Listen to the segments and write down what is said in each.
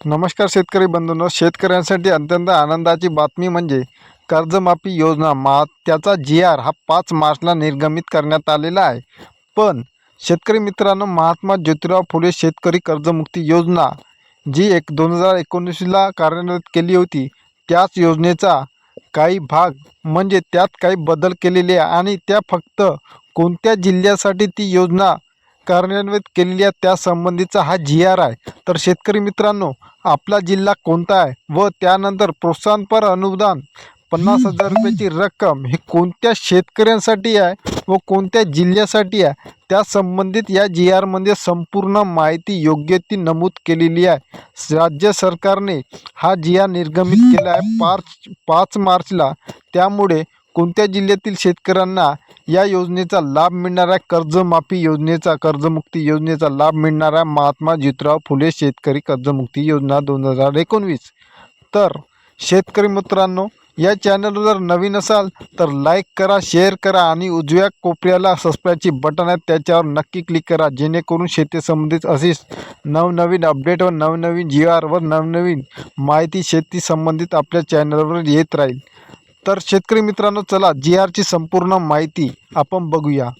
नमस्कार शेतकरी बंधूंनो शेतकऱ्यांसाठी अत्यंत आनंदाची बातमी म्हणजे कर्जमाफी योजना. मा त्याचा जी आर हा पाच मार्चला निर्गमित करण्यात आलेला आहे. पण शेतकरी मित्रांनो महात्मा ज्योतिराव फुले शेतकरी कर्जमुक्ती योजना जी एक दोन हजार एकोणीसला कार्यान्वित केली होती त्याच योजनेचा काही भाग म्हणजे त्यात काही बदल केलेले आहे आणि त्या फक्त कोणत्या जिल्ह्यासाठी ती योजना कार्यान्वित केलेली आहे त्या संबंधीचा हा जी आर आहे तर शेतकरी मित्रांनो आपला जिल्हा कोणता आहे व त्यानंतर प्रोत्साहनपर अनुदान पन्नास हजार रुपयाची रक्कम ही कोणत्या शेतकऱ्यांसाठी आहे व कोणत्या जिल्ह्यासाठी आहे? त्या संबंधित या जी आरमध्ये संपूर्ण माहिती योग्य ती नमूद केलेली आहे. राज्य सरकारने हा जी आर निर्गमित केला आहे. पाच पाच मार्चला. त्यामुळे कोणत्या जिल्ह्यातील शेतकऱ्यांना या योजनेचा लाभ मिळणार आहे कर्जमाफी योजनेचा कर्जमुक्ती योजनेचा लाभ मिळणार आहे महात्मा ज्योतिराव फुले शेतकरी कर्जमुक्ती योजना दोन हजार एकोणवीस? तर शेतकरी मित्रांनो या चॅनलवर जर नवीन असाल तर लाईक करा शेअर करा आणि उजव्या कोपऱ्याला सबस्क्राईबची बटन आहे. त्याच्यावर नक्की क्लिक करा. जेणेकरून शेतीसंबंधित अशीच नवनवीन अपडेट व नवनवीन जी आर व नवनवीन माहिती शेती संबंधित आपल्या चॅनलवर येत राहील. तर शेतकरी मित्रांनो चला जी आरची संपूर्ण माहिती आपण बघूया.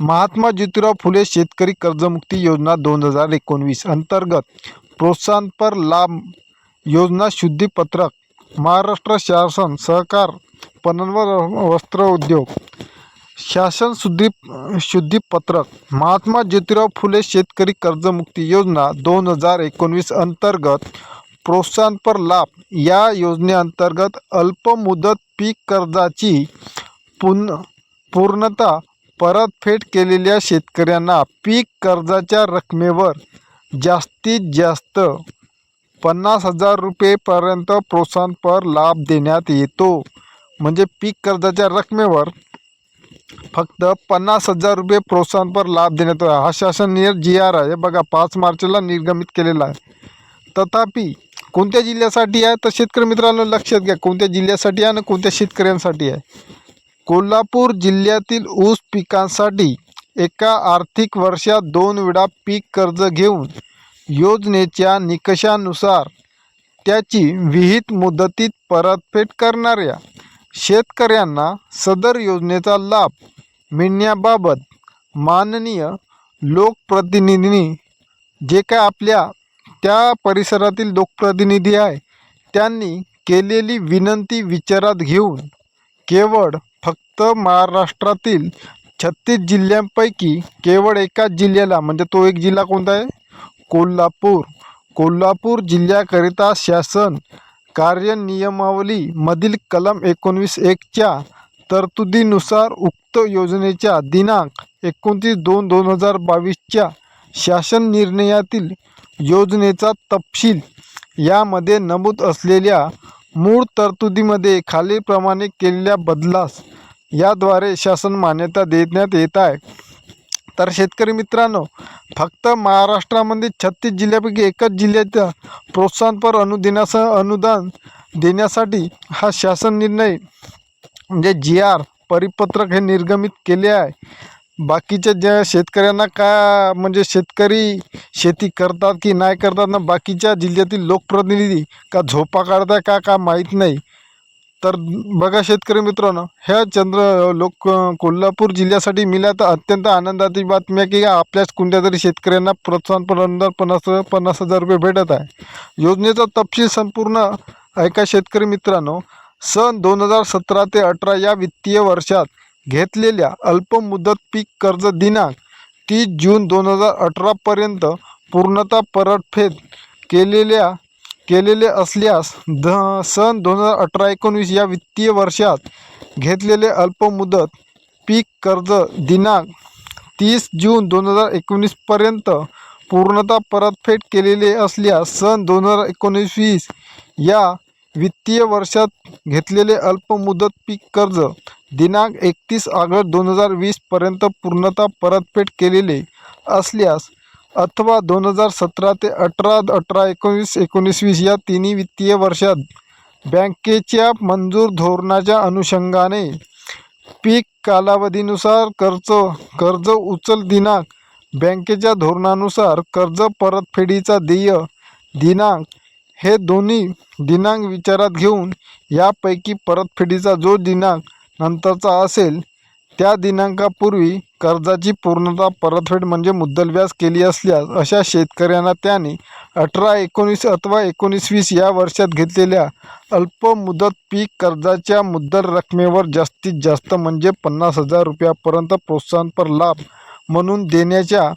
महात्मा ज्योतिराव फुले शेतकरी कर्जमुक्ती योजना दोन हजार एकोणवीस अंतर्गत प्रोत्साहनपर लाभ योजना शुद्धीपत्रक महाराष्ट्र शासन सहकार पणन वस्त्र उद्योग शासन शुद्धी शुद्धीपत्रक महात्मा ज्योतिराव फुले शेतकरी कर्जमुक्ती योजना दोन हजार एकोणवीस अंतर्गत प्रोत्साहनपर लाभ. या योजनेअंतर्गत अल्पमुदत पीक कर्जाची पुन पूर्णतः परतफेड केलेल्या शेतकऱ्यांना पीक कर्जाच्या रकमेवर जास्तीत जास्त पन्नास हजार रुपयेपर्यंत प्रोत्साहनपर लाभ देण्यात येतो. म्हणजे पीक कर्जाच्या रकमेवर फक्त पन्नास हजार रुपये प्रोत्साहनपर लाभ देण्यात येतो. हा शासनीय जी आर आहे बघा पाच मार्चला निर्गमित केलेला आहे. तथापि कोणत्या जिल्ह्यासाठी आहे? तर शेतकरी मित्रांनो लक्षात घ्या कोणत्या जिल्ह्यासाठी आहे आणि कोणत्या शेतकऱ्यांसाठी आहे? कोल्हापूर जिल्ह्यातील ऊस पिकांसाठी एका आर्थिक वर्षात दोन वेळा पीक कर्ज घेऊन योजनेच्या निकषानुसार त्याची विहित मुदतीत परतफेड करणाऱ्या शेतकऱ्यांना सदर योजनेचा लाभ मिळण्याबाबत माननीय लोकप्रतिनिधींनी जे काय आपल्या त्या परिसरातील लोकप्रतिनिधी आहे. त्यांनी केलेली विनंती विचारात घेऊन केवळ फक्त महाराष्ट्रातील छत्तीस जिल्ह्यांपैकी केवळ एकाच जिल्ह्याला म्हणजे तो एक जिल्हा कोणता आहे? कोल्हापूर. कोल्हापूर जिल्ह्याकरिता शासन कार्यनियमावलीमधील कलम एकोणवीस एकच्या तरतुदीनुसार उक्त योजनेच्या दिनांक एकोणतीस दोन दोन हजार बावीसच्या शासन निर्णयातील योजनेचा तपशील यामध्ये नमूद असलेल्या मूळ तरतुदीमध्ये खालीलप्रमाणे केलेल्या बदलास याद्वारे शासन मान्यता देण्यात येत आहे. तर शेतकरी मित्रांनो फक्त महाराष्ट्रामध्ये छत्तीस जिल्ह्यापैकी एकच जिल्ह्याच्या प्रोत्साहनपर अनुदानासह अनुदान देण्यासाठी हा शासन निर्णय म्हणजे जी आर परिपत्रक हे निर्गमित केले आहे. बाकीच्या ज्या शेतकऱ्यांना का म्हणजे शेतकरी शेती करतात की नाही करतात ना बाकीच्या जिल्ह्यातील लोकप्रतिनिधी का झोपा काढताय का का माहीत नाही. तर बघा शेतकरी मित्रांनो ह्या चंद्र लोक कोल्हापूर जिल्ह्यासाठी मिल्या तर अत्यंत आनंदाची बातमी आहे की आपल्याच कोणत्या तरी शेतकऱ्यांना प्रोत्साहनपर अनुदान पन्नास पन्नास हजार रुपये भेटत आहे. योजनेचा तपशील संपूर्ण ऐका शेतकरी मित्रांनो? सन दोन हजार सतरा ते अठरा या वित्तीय वर्षात घेतलेल्या अल्पमुदत पीक कर्ज दिनांक तीस जून दोन हजार अठरापर्यंत पूर्णतः परतफेड केलेल्या केलेले असल्यास द सन दोन हजार अठरा एकोणवीस या वित्तीय वर्षात घेतलेले अल्पमुदत पीक कर्ज दिनांक तीस जून दोन हजार एकोणीसपर्यंत पूर्णतः परतफेड केलेले असल्यास सन दोन हजार एकोणीस वीस या वित्तीय वर्षात घेतलेले अल्पमुदत पीक कर्ज दिनांक एकतीस ऑगस्ट दोन हजार वीसपर्यंत पूर्णतः परतफेड केलेले असल्यास अथवा दोन हजार सतरा ते अठरा अठरा एकोणीस एकोणीस वीस या तिन्ही वित्तीय वर्षात बँकेच्या मंजूर धोरणाच्या अनुषंगाने पीक कालावधीनुसार कर्ज कर्ज उचल दिनांक बँकेच्या धोरणानुसार कर्ज परतफेडीचा देय दिनांक हे दोन्ही दिनांक विचारात घेऊन यापैकी परतफेडीचा जो दिनांक नंतरचा असेल त्या दिनांकापूर्वी कर्जाची पूर्णतः परतफेड म्हणजे मुद्दल व्याज केली असल्यास अशा शेतकऱ्यांना त्याने अठरा एकोणीस अथवा एकोणीस वीस या वर्षात घेतलेल्या अल्पमुदत पीक कर्जाच्या मुद्दल रकमेवर जास्तीत जास्त म्हणजे पन्नास हजार रुपयापर्यंत प्रोत्साहनपर लाभ म्हणून देण्याच्या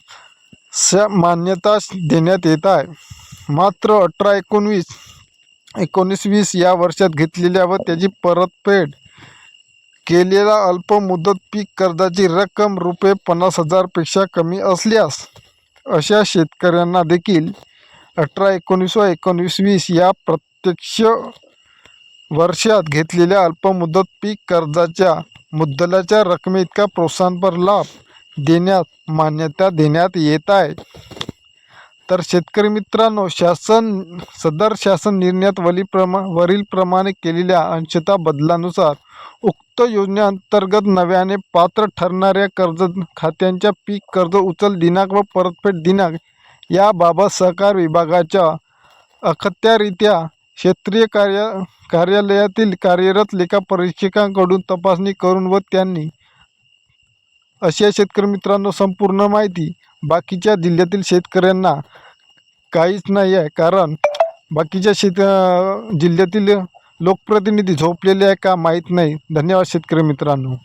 स मान्यता देण्यात येत आहे. मात्र अठरा एकोणवीस एकोणीस वीस या वर्षात घेतलेल्या व त्याची परतफेड केलेला अल्पमुदत पीक कर्जाची रक्कम रुपये पन्नास हजारपेक्षा कमी असल्यास अशा शेतकऱ्यांना देखील अठरा एकोणीस व एकोणीस वीस या प्रत्यक्ष वर्षात घेतलेल्या अल्पमुदत पीक कर्जाच्या मुद्दलाच्या रकमेइतका प्रोत्साहनपर लाभ देण्यात मान्यता देण्यात येत आहे. तर शेतकरी मित्रांनो शासन सदर शासन निर्णयात वलीप्रमा वरीलप्रमाणे केलेल्या अंशतः बदलानुसार उक्त योजनेअंतर्गत नव्याने पात्र ठरणाऱ्या कर्ज खात्यांच्या पीक कर्ज उचल दिनांक व परतफेड दिनांक याबाबत सहकार विभागाच्या अखत्यारित्या क्षेत्रीय कार्य कार्यालयातील कार्यरत लेखापरीक्षकांकडून तपासणी करून व त्यांनी अशा शेतकरी मित्रांनो संपूर्ण माहिती बाकीच्या जिल्ह्यातील शेतकऱ्यांना काहीच नाही आहे कारण बाकीच्या शेत जिल्ह्यातील लोकप्रतिनिधी झोपलेले आहे का माहीत नाही. धन्यवाद शेतकरी मित्रांनो.